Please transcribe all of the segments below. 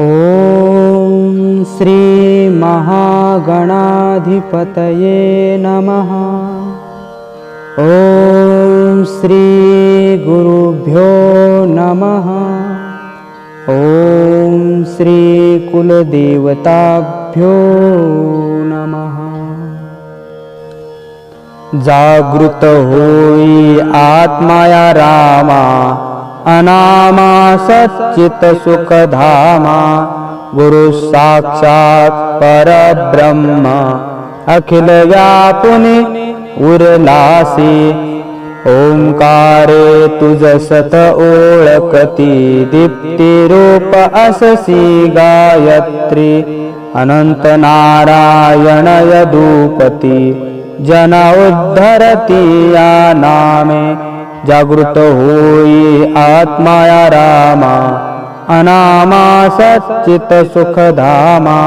ॐ श्रीमहागणाधिपतये नमः। ॐ श्रीगुरुभ्यो नमः। ॐ श्रीकुलदेवताभ्यो नमः। जागृत होई आत्माया रामा अनामा सच्चित्सुखधामा गुरुसाक्षात् परब्रह्म। अखिलव्यापुनि उर्लासि ॐकारे तुजसत ओळकति दीप्तिरूप अससि गायत्री। अनन्तनारायणयदूपति जन उद्धरति या नामे। जागृत होई आत्माया रामा अनामा सच्चित सुखधामा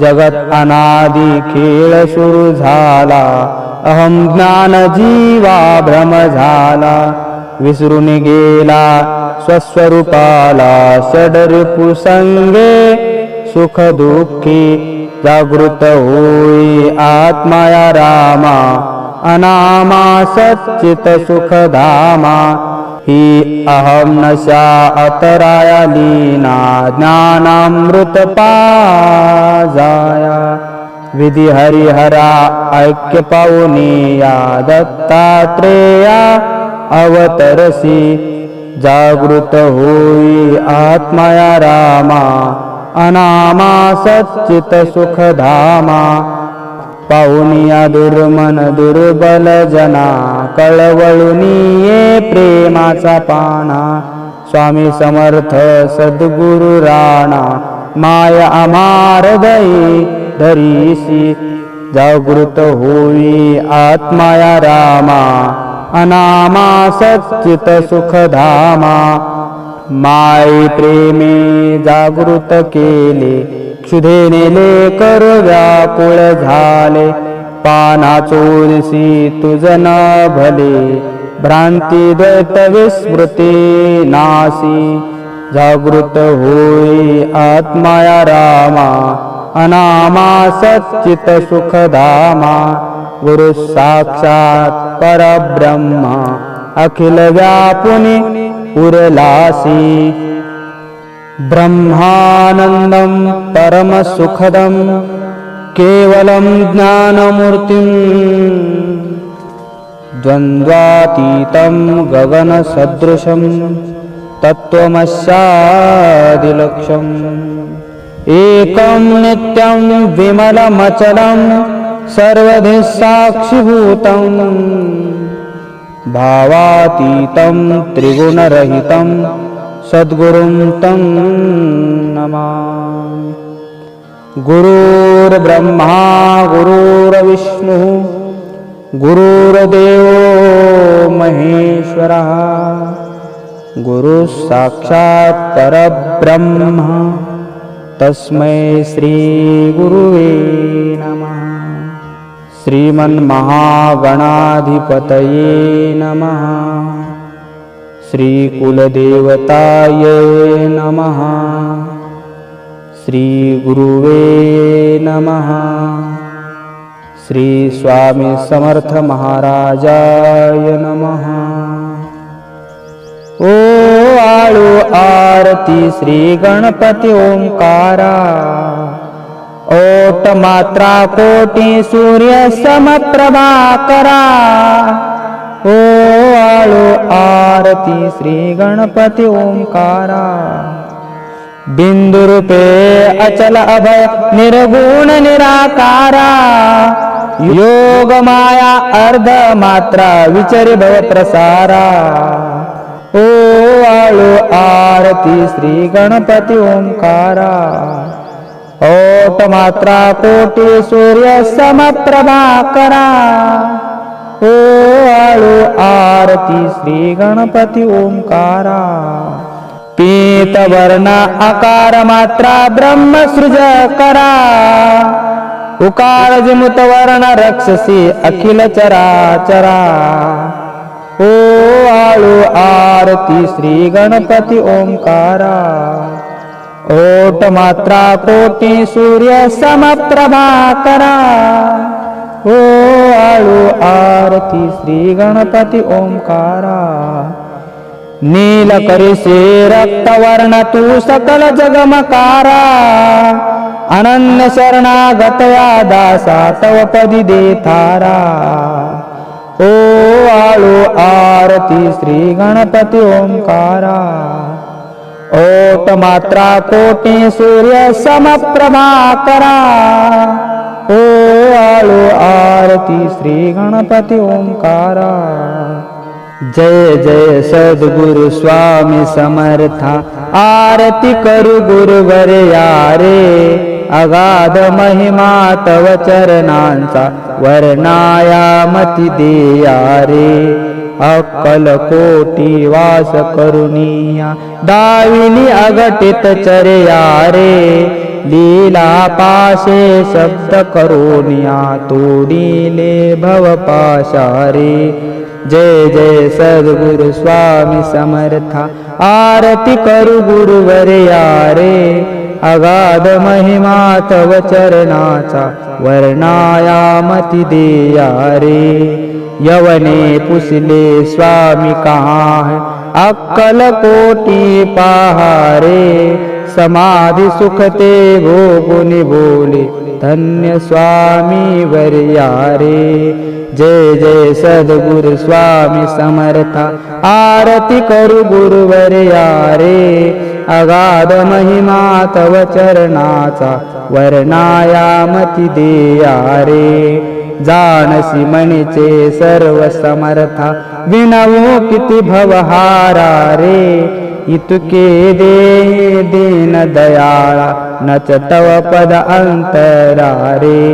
जगत अनादि खेळ सुरू झाला अहम ज्ञान जीवा भ्रम झाला विसरून गेला स्वस्वरूपाला षडरिपु संगे सुख दुःखी जागृत होई आत्माया रामा अनामा सच्चित सुखधामा ही अहम नशा अतराया लीना ज्ञानामृत पाजाया विधी हरिहरा ऐक्य पावनिया दत्तात्रेया अवतरसी जागृत होई आत्मया रामा। अनामा सच्चित सुखधामा पाहुनिया दुर्मन दुर्बल जना कळवळुनिये प्रेमाचा पाना. स्वामी समर्थ सद्गुरु राणा माय अमार दई धरीसी. जागृत होई आत्माया रामा अनामा सच्चित सुखधामा. माय प्रेमे जागृत केले क्षुधेने लेकर व्याकुळ झाले. पाना चोरसी तुझ ना भले. भ्रांती द्वैत विस्मृती नासी. जागृत होई आत्माया रामा. अनामा सच्चित सुखधामा. गुरु साक्षात परब्रह्मा. अखिल व्यापुनी उरलासी. ब्रह्मानन्दं परमसुखदं केवलं ज्ञानमूर्तिम् द्वन्द्वातीतं गगनसदृशं तत्त्वमस्यादिलक्ष्यम् एकं नित्यं विमलमचलं सर्वधि साक्षिभूतम् भावातीतं त्रिगुणरहितं सद्गुरुं तं नमामि। गुरुर्ब्रह्मा गुरुर्विष्णुः गुरुर्देवो महेश्वरः गुरुः साक्षात् परब्रह्म। तस्मै श्रीगुरुवे नमः। श्रीमन्महागणाधिपतये नमः श्रीकुलदेवतायै नमः। श्रीगुरुवे नमः। श्रीस्वामिसमर्थमहाराजाय नमः। ओ आलु आरति श्रीगणपति ओङ्कारा ओटमात्रा कोटि सूर्यशमप्रभाकरा ओ आळो आरती श्री गणपती ओंकारा. बिंदुरूपे अचल अभय निर्गुण निराकारा. योग माया अर्ध मात्रा विचरी भव प्रसारा. ओ आळो आरती श्री गणपती ओंकारा. ओट मात्रा कोटी सूर्य समप्रभाकरा ओ आळू आरती श्री गणपती ओंकारा. पीत वर्ण आकार मात्रा ब्रह्म सृज करा. उकार जिमुत वर्ण रक्षसी अखिल चराचरा ओ हो, आळू आरती श्री गणपती ओंकारा. ओट मात्रा कोटी सूर्य समप्रभा करा ओ आळू आरती श्री गणपती ओंकारा. नील करिसे रक्तवर्ण तू सकल जगमकारा. अनन्य शरणागतया दासा तव पदी देतारा ओ आळू आरती श्री गणपती ओंकारा. ओट मात्रा कोटी सूर्य समप्रभाकरा करा. ओ आळू आरती श्री गणपती ओंकारा। जय जय सद्गुरु स्वामी समर्था। आरती करू गुरुवर यारे। अगाध महिमा तव चरणांचा वर्णाया मती देया रे अक्कल कोटी वास करुनिया दाविनी अगटित चर्या रे लीला पाशे शब्द करुनिया तोडिले भव पाशारे जय जय सद्गुरु स्वामी समर्था। आरती करू गुरुवर्यारे अगाध महिमा तव चरणाचा वर्णायामति देया रे यवने पुसले स्वामी कहाँ? अक्कल कोटी पहारे। समाधि सुखते भोगुनि बोले धन्य स्वामी वर्यारे। जय जय सद्गुरु स्वामी समर्था आरती करू गुरुवर्यारे अगाध महिमा तव चरणाचा वर्णायामती देया रे जाणसी म्हणीचे सर्व समर्था विनवो किती भवहारा रे इतके दे दीन दयाळा नच तव पद अंतरा रे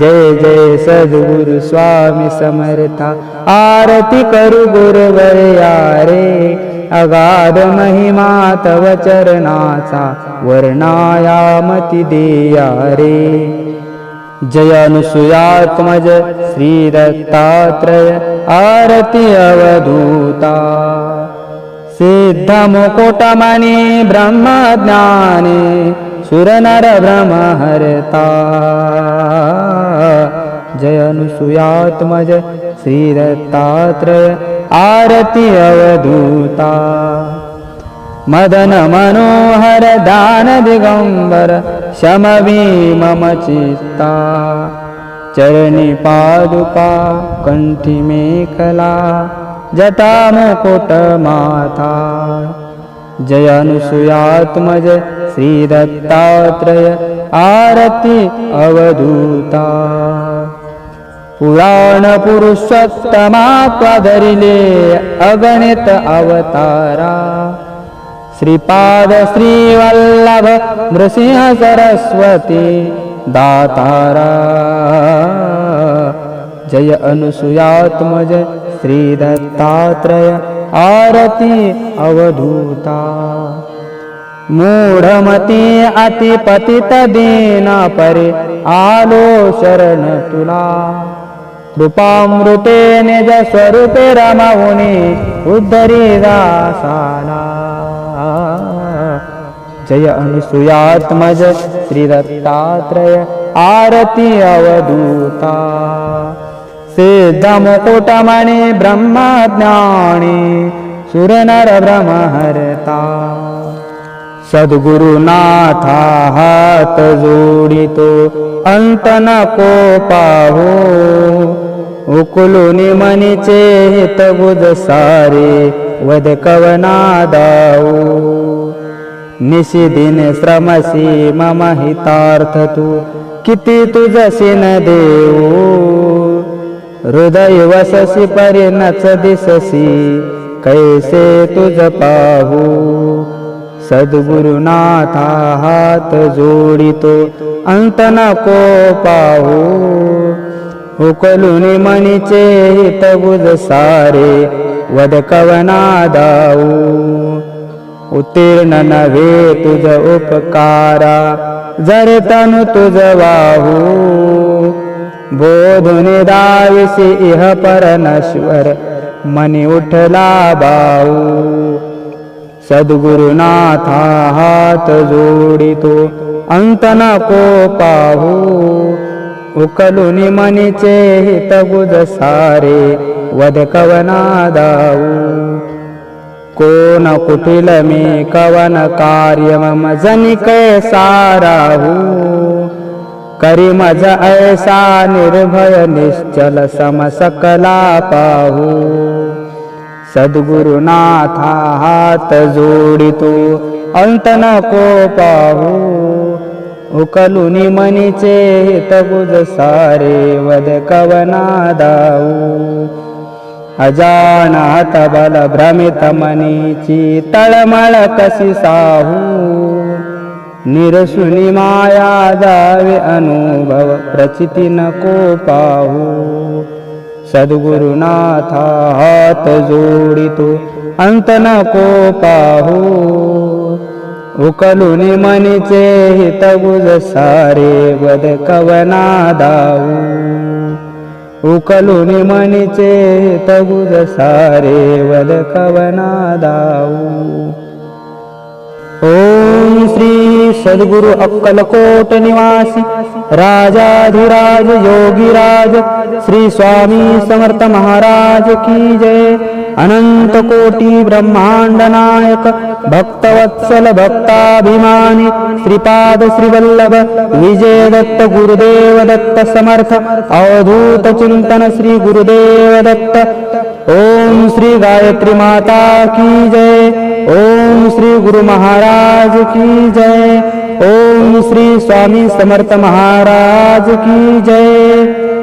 जय जय सद्गुरु स्वामी समर्था। आरती करू गुरुवर रे अगाध महिमा तव चरणाचा वर्णायामती देया रे जय अनुसुयात्मज श्री दत्तात्रय आरती अवधूता। सिद्ध मुकुटमणि ब्रह्मज्ञाने सुरनर ब्रह्महरता। जय अनुसुयात्मज श्री दत्तात्रय आरती अवधूता। मदन मनोहर दान दिगंबर शमवी मम चित्ता चरणी पादुका कंठी जटामकुटमाता। जय अनुसूयात्मज श्रीदत्तात्रय आरति अवधूता। पुराणपुरुषोप्तमा प्रधरिले अगणित अवतारा। श्रीपाद श्रीवल्लभ नृसिंह सरस्वती दातारा। जय अनुसूयात्मज श्री दत्तात्रय आरती अवधूता। मूढमती अतिपतित दीना परे आलो शरण तुला। कृपामृते निज स्वरूपे रमावुनी उद्धरी दासाला। जय अनुसूयात्मज श्री दत्तात्रय आरती अवधूता। सिद्धमुकुटमणि ब्रह्मज्ञानी सुरनर ब्रह्महरता। सद्गुरुनाथा हात जोडितो अंत नको पाहो उकुलुनि मनीचे हित बुज सारे वद कवना दाऊ निशिदिन श्रमसी मम हितार्थ तू किती तुझसी न देऊ हृदय वससी नच दिससी कैसे तुझ पाहू? सद्गुरुनाथा हात जोडितो अंत नको पाहू। उकलुनी मणीचे हित बुज सारे वद कवना दाऊ। उत्तीर्ण नव्हे तुझ उपकारा जर तनु तुझ वाहू। बोधुनी इह पर नश्वर मनी उठला बाऊ. सद्गुरुनाथा हात जोडितो अंत नको पाहू. उकलुनी मनीचे हित गुज सारे वध कवना दाऊ. कोण कुठील मी कवन कार्य मम जनिक साराहू. करी मज ऐसा निर्भय निश्चल सम सकला पाहू. सद्गुरुनाथा हात जोडितो अंत नको पाहू. उकलुनी मनीचे हित सारे वद कवना दाऊ अजानात बल भ्रमित मनीची तळमळ कशी साहू. निरसुनी माया दावे अनुभव प्रचिती नको पाहू. सद्गुरुनाथा हात जोडितो अंत नको पाहू. उकलून मनीचे हित गुज सारे वद कवना दाऊ. उकलून मनीचे हित गुज सारे वद कवना दाऊ. ओम श्री सद्गुरु अक्कलकोट निवासी राजाधिराज योगीराज श्री स्वामी समर्थ महाराज की जय। अनंत कोटी ब्रह्मांड नायक भक्तवत्सल भक्ताभिमानी श्रीपाद श्रीवल्लभ विजय दत्त गुरुदेव दत्त समर्थ अवधूत चिंतन श्री गुरुदेव दत्त ओम श्री गायत्री माता की जय। ओम श्री गुरु महाराज की जय। ओम श्री स्वामी समर्थ महाराज की जय।